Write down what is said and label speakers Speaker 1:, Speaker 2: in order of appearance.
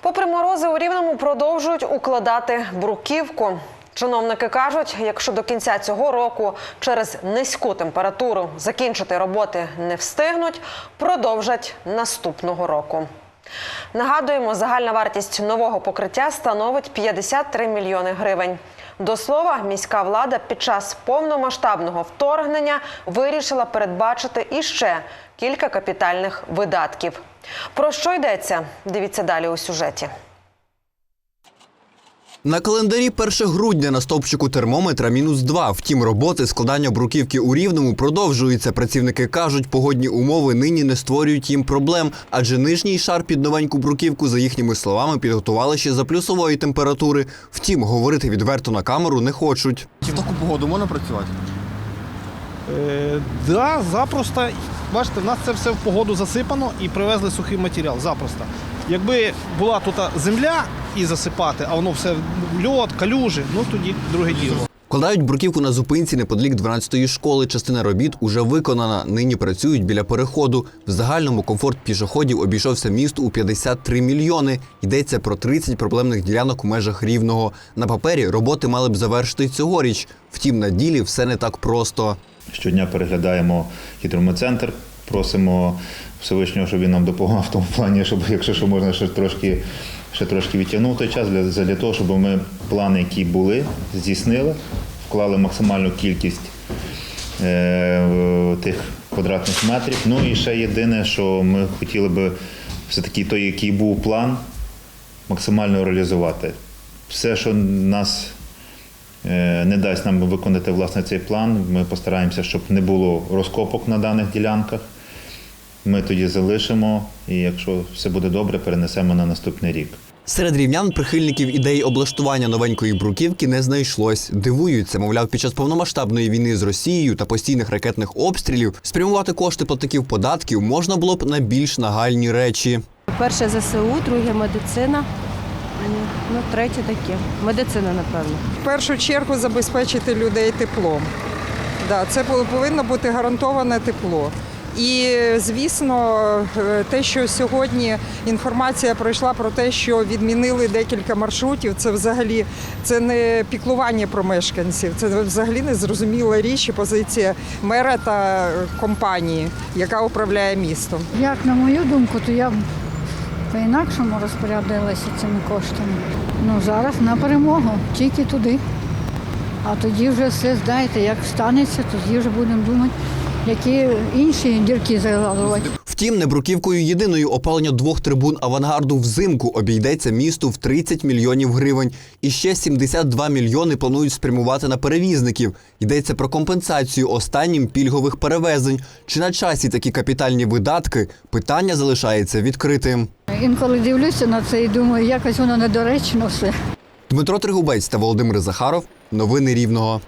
Speaker 1: Попри морози у Рівному продовжують укладати бруківку. Чиновники кажуть, якщо до кінця цього року через низьку температуру закінчити роботи не встигнуть, продовжать наступного року. Нагадуємо, загальна вартість нового покриття становить 53 мільйони гривень. До слова, міська влада під час повномасштабного вторгнення вирішила передбачити іще кілька капітальних видатків. Про що йдеться? Дивіться далі у сюжеті.
Speaker 2: На календарі 1 грудня на стовпчику термометра мінус 2. Втім, роботи складання бруківки у Рівному продовжуються. Працівники кажуть, погодні умови нині не створюють їм проблем, адже нижній шар під новеньку бруківку, за їхніми словами, підготували ще за плюсової температури. Втім, говорити відверто на камеру не хочуть.
Speaker 3: В таку погоду можна працювати?
Speaker 4: Е, да, запросто. Бачите, в нас це все в погоду засипано і привезли сухий матеріал. Запросто. Якби була тут земля і засипати, а воно все льод, калюжі, ну тоді друге діло.
Speaker 2: Вкладають бруківку на зупинці неподалік 12-ї школи. Частина робіт уже виконана. Нині працюють біля переходу. В загальному комфорт пішоходів обійшовся місту у 53 мільйони. Йдеться про 30 проблемних ділянок у межах рівного. На папері роботи мали б завершити цьогоріч. Втім, на ділі все не так просто.
Speaker 5: Щодня переглядаємо гідрометцентр, просимо Всевишнього, щоб він нам допомагав в тому плані, щоб якщо що можна ще трошки, ще трошки відтягнути той час для, для того, щоб ми плани, які були, здійснили, вклали максимальну кількість е, тих квадратних метрів. Ну і ще єдине, що ми хотіли би все-таки той, який був план, максимально реалізувати. Все, що нас е, не дасть нам виконати власне цей план. Ми постараємося, щоб не було розкопок на даних ділянках. Ми тоді залишимо, і якщо все буде добре, перенесемо на наступний рік.
Speaker 2: Серед рівнян прихильників ідеї облаштування новенької бруківки не знайшлось. Дивуються, мовляв, під час повномасштабної війни з Росією та постійних ракетних обстрілів спрямувати кошти платників податків можна було б на більш нагальні речі.
Speaker 6: Перше ЗСУ, друге медицина. Ну, третє таке. Медицина, напевно.
Speaker 7: в першу чергу забезпечити людей теплом. Да, це пов- повинно бути гарантоване тепло. І, звісно, е, те, що сьогодні інформація пройшла про те, що відмінили декілька маршрутів, це взагалі це не піклування про мешканців, це взагалі незрозуміла річ і позиція мера та компанії, яка управляє містом.
Speaker 8: Як на мою думку, то я по-інакшому розпорядилася цими коштами. Ну зараз на перемогу, тільки туди. А тоді вже все знаєте, як станеться, тоді вже будемо думати, які інші дірки загалувати.
Speaker 2: Втім, не бруківкою єдиною опалення двох трибун авангарду взимку обійдеться місту в 30 мільйонів гривень. І ще 72 мільйони планують спрямувати на перевізників. Йдеться про компенсацію останнім пільгових перевезень. Чи на часі такі капітальні видатки? Питання залишається відкритим.
Speaker 8: Інколи дивлюся на це і думаю, якось воно недоречно все.
Speaker 2: Дмитро Тригубець та Володимир Захаров. Новини Рівного.